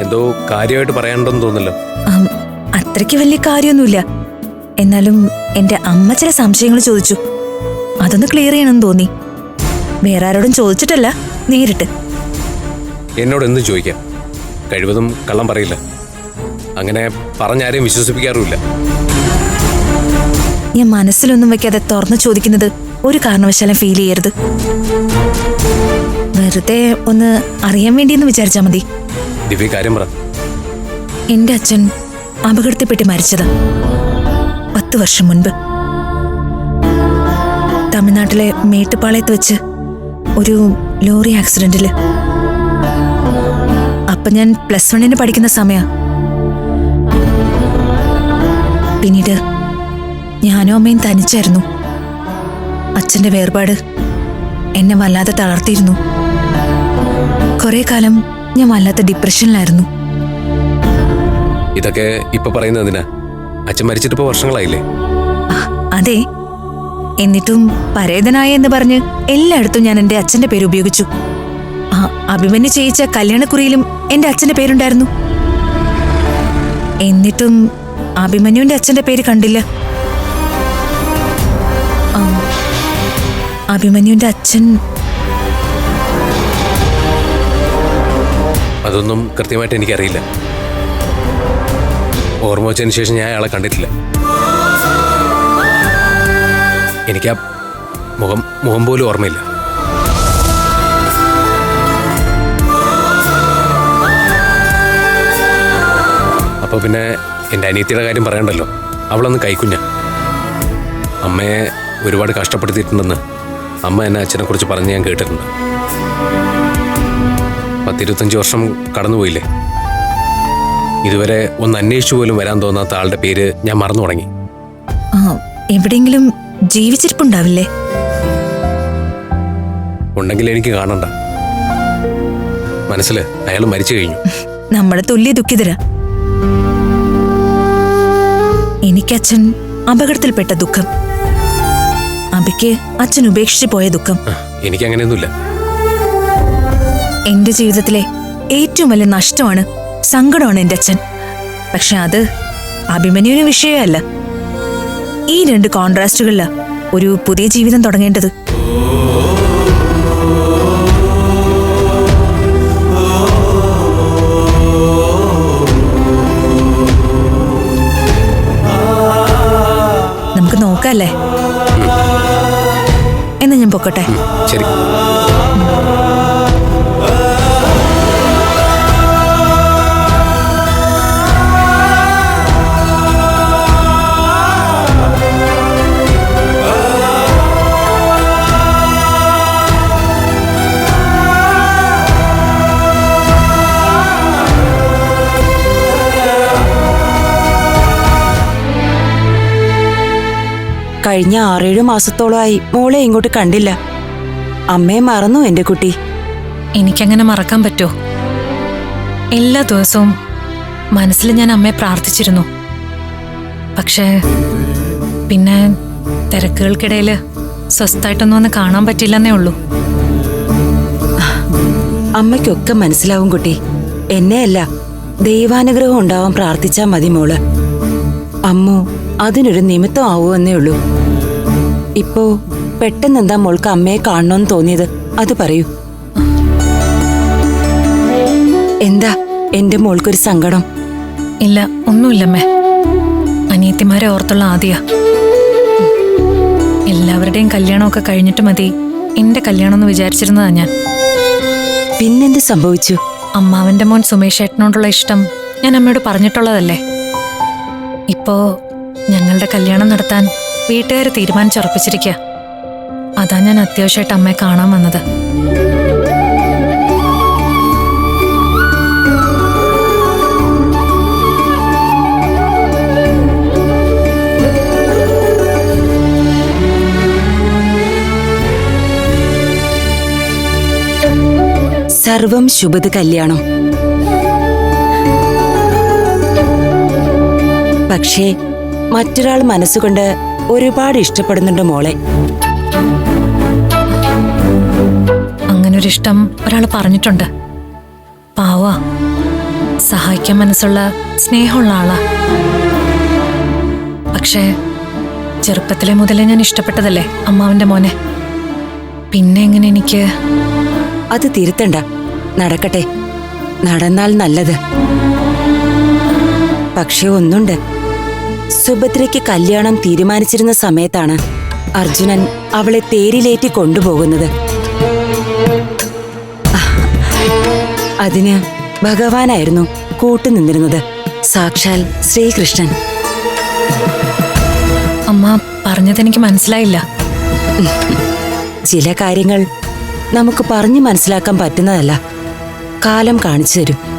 എന്തോ കാര്യമായിട്ട് പറയാനുണ്ടെന്ന് തോന്നല്ലോ അത്രയ്ക്ക് വലിയ കാര്യമൊന്നുമില്ല. എന്നാലും എന്റെ അമ്മ ചില സംശയങ്ങൾ ചോദിച്ചു. അതൊന്ന് ക്ലിയർ ചെയ്യണമെന്ന് തോന്നി. വേറെ ആരോടും ചോദിച്ചിട്ടല്ല നേരിട്ട്. എന്നോട് എന്തും ചോദിക്കാം. കഴിവതും കള്ളം പറയില്ല. അങ്ങനെ പറഞ്ഞാരെയും വിശ്വസിപ്പിക്കാറുമില്ല. ഞാൻ മനസ്സിലൊന്നും വെക്കാതെ തുറന്നു ചോദിക്കുന്നത് ഒരു കാരണവശാലും ഫീൽ ചെയ്യരുത്. വെറുതെ ഒന്ന് അറിയാൻ വേണ്ടിയെന്ന് വിചാരിച്ചാൽ മതി. ദിവ്യ കാര്യം പറ. എന്റെ അച്ഛൻ അപകടത്തിൽപ്പെട്ട് മരിച്ചത്. പത്ത് വർഷം മുൻപ്. തമിഴ്നാട്ടിലെ മേട്ടുപ്പാളയത്ത് വെച്ച് ഒരു ലോറി ആക്സിഡന്റിൽ അപ്പൊ ഞാൻ പ്ലസ് വണ്ണിന് പഠിക്കുന്ന സമയ. പിന്നീട് ഞാനും അമ്മയും തനിച്ചായിരുന്നു. അച്ഛന്റെ വേർപാട് എന്നെ വല്ലാതെ തളർത്തിയിരുന്നു. കുറെ കാലം ഞാൻ വല്ലാത്ത ഡിപ്രഷനിലായിരുന്നു ഇതൊക്കെ ഇപ്പൊ പറയുന്നത് എന്തിനാ? അച്ഛൻ മരിച്ചിട്ട് ഇപ്പൊ വർഷങ്ങളായില്ലേ അതെ. എന്നിട്ടും പരേതനായ എന്ന് പറഞ്ഞ് എല്ലായിടത്തും ഞാൻ എന്റെ അച്ഛന്റെ പേര് ഉപയോഗിച്ചു. ആ അഭിമന്യു ചെയ്യിച്ച കല്യാണക്കുറിയിലും എന്റെ അച്ഛന്റെ പേരുണ്ടായിരുന്നു. എന്നിട്ടും അഭിമന്യുവിന്റെ അച്ഛന്റെ പേര് കണ്ടില്ല. അഭിമന്യുവിന്റെ അച്ഛൻ അതൊന്നും കൃത്യമായിട്ട് എനിക്കറിയില്ല. ഓർമ്മ വെച്ചതിന് ശേഷം ഞാൻ അയാളെ കണ്ടിട്ടില്ല. എനിക്ക് ആ മുഖം മുഖം പോലും ഓർമ്മയില്ല. അപ്പോൾ പിന്നെ എന്റെ അനിയത്തിയുടെ കാര്യം പറയണ്ടല്ലോ? അവളൊന്ന് കൈക്കുഞ്ഞ. അമ്മയെ ഒരുപാട് കഷ്ടപ്പെടുത്തിയിട്ടുണ്ടെന്ന് അമ്മ എന്നെ അച്ഛനെക്കുറിച്ച് പറഞ്ഞ് ഞാൻ കേട്ടിട്ടുണ്ട്. പത്തിരുപത്തഞ്ച് വർഷം കടന്നുപോയില്ലേ? ഇതുവരെ ഒന്ന് അന്വേഷിച്ചു പോലും വരാൻ തോന്നാത്ത ആളുടെ പേര് ഞാൻ മറന്നു തുടങ്ങി. ആ, എവിടെയെങ്കിലും ജീവിച്ചിരിപ്പുണ്ടാവില്ലേ? ഉണ്ടെങ്കിൽ എനിക്ക് കാണണ്ട. മനസ്സിൽ അയാൾ മരിച്ചു കഴിഞ്ഞു. നമ്മളെ തുല്യ ദുഃഖിതരാ. എനിക്കച്ഛൻ അപകടത്തിൽപ്പെട്ട ദുഃഖം. അബിക്ക് അച്ഛൻ ഉപേക്ഷിച്ചു പോയ ദുഃഖം. എനിക്കങ്ങനെയൊന്നുമില്ല. എന്റെ ജീവിതത്തിലെ ഏറ്റവും വലിയ നഷ്ടമാണ് സങ്കടമാണ് എന്റെ അച്ഛൻ. പക്ഷെ അത് അഭിമന്യുവിന് വിഷയമല്ല. ഈ രണ്ട് കോൺട്രാസ്റ്റുകളിൽ ഒരു പുതിയ ജീവിതം തുടങ്ങേണ്ടത്. നമുക്ക് നോക്കല്ലേ? എന്നാ ഞാൻ പൊക്കട്ടെ? ശരി. കഴിഞ്ഞ ആറേഴു മാസത്തോളമായി മോളെ ഇങ്ങോട്ട് കണ്ടില്ല. അമ്മയെ മറന്നു എന്റെ കുട്ടി. എനിക്കങ്ങനെ മറക്കാൻ പറ്റോ? എല്ലാ ദിവസവും മനസ്സിൽ ഞാൻ അമ്മയെ പ്രാർത്ഥിച്ചിരുന്നു. പക്ഷേ പിന്നെ തിരക്കുകൾക്കിടയിൽ സ്വസ്ഥായിട്ടൊന്നും ഒന്ന് കാണാൻ പറ്റില്ലെന്നേ ഉള്ളൂ. അമ്മയ്ക്കൊക്കെ മനസ്സിലാവും കുട്ടി. എന്നെയല്ല ദൈവാനുഗ്രഹം ഉണ്ടാവാൻ പ്രാർത്ഥിച്ചാൽ മതി മോൾ. അമ്മു അതിനൊരു നിമിത്തം ആവുമെന്നേ ഉള്ളൂ. ഇപ്പോ പെട്ടെന്നെന്താ മോൾക്ക് അമ്മയെ കാണണമെന്ന് തോന്നിയത്? അത് പറയൂ. എന്താ എന്റെ മോൾക്കൊരു സങ്കടം? ഇല്ല ഒന്നുമില്ലമ്മേ. അനിയത്തിമാരെ ഓർത്തുള്ള ആദ്യ. എല്ലാവരുടെയും കല്യാണമൊക്കെ കഴിഞ്ഞിട്ട് മതി. എന്റെ കല്യാണം എന്ന് വിചാരിച്ചിരുന്നതാ ഞാൻ. പിന്നെന്ത് സംഭവിച്ചു? അമ്മാവന്റെ മോൻ സുമേഷ് ഏട്ടനോടുള്ള ഇഷ്ടം ഞാൻ അമ്മയോട് പറഞ്ഞിട്ടുള്ളതല്ലേ? ഇപ്പോ ഞങ്ങളുടെ കല്യാണം നടത്താൻ വീട്ടുകാർ തീരുമാനിച്ചുറപ്പിച്ചിരിക്കുക അതാ ഞാൻ അത്യാവശ്യമായിട്ട് അമ്മയെ കാണാൻ വന്നത്. സർവം ശുഭത് കല്യാണം. പക്ഷേ മറ്റൊരാൾ മനസ്സുകൊണ്ട് ഒരുപാട് ഇഷ്ടപ്പെടുന്നുണ്ട് മോളെ. അങ്ങനൊരിഷ്ടം ഒരാൾ പറഞ്ഞിട്ടുണ്ട്. പാവ. സഹായിക്കാൻ മനസ്സുള്ള സ്നേഹമുള്ള ആളാ. പക്ഷേ ചെറുപ്പത്തിലെ മുതലേ ഞാൻ ഇഷ്ടപ്പെട്ടതല്ലേ അമ്മാവന്റെ മോനെ? പിന്നെ എങ്ങനെ എനിക്ക്? അത് തിരുത്തണ്ട. നടക്കട്ടെ. നടന്നാൽ നല്ലത്. പക്ഷെ ഒന്നുണ്ട്. സുഭദ്രയ്ക്ക് കല്യാണം തീരുമാനിച്ചിരുന്ന സമയത്താണ് അർജുനൻ അവളെ തേരിലേറ്റി കൊണ്ടുപോകുന്നത്. അതിന് ഭഗവാനായിരുന്നു കൂട്ടുനിന്നിരുന്നത്. സാക്ഷാൽ ശ്രീകൃഷ്ണൻ. അമ്മ പറഞ്ഞതെനിക്ക് മനസ്സിലായില്ല. ചില കാര്യങ്ങൾ നമുക്ക് പറഞ്ഞു മനസ്സിലാക്കാൻ പറ്റുന്നതല്ല. കാലം കാണിച്ചു തരും.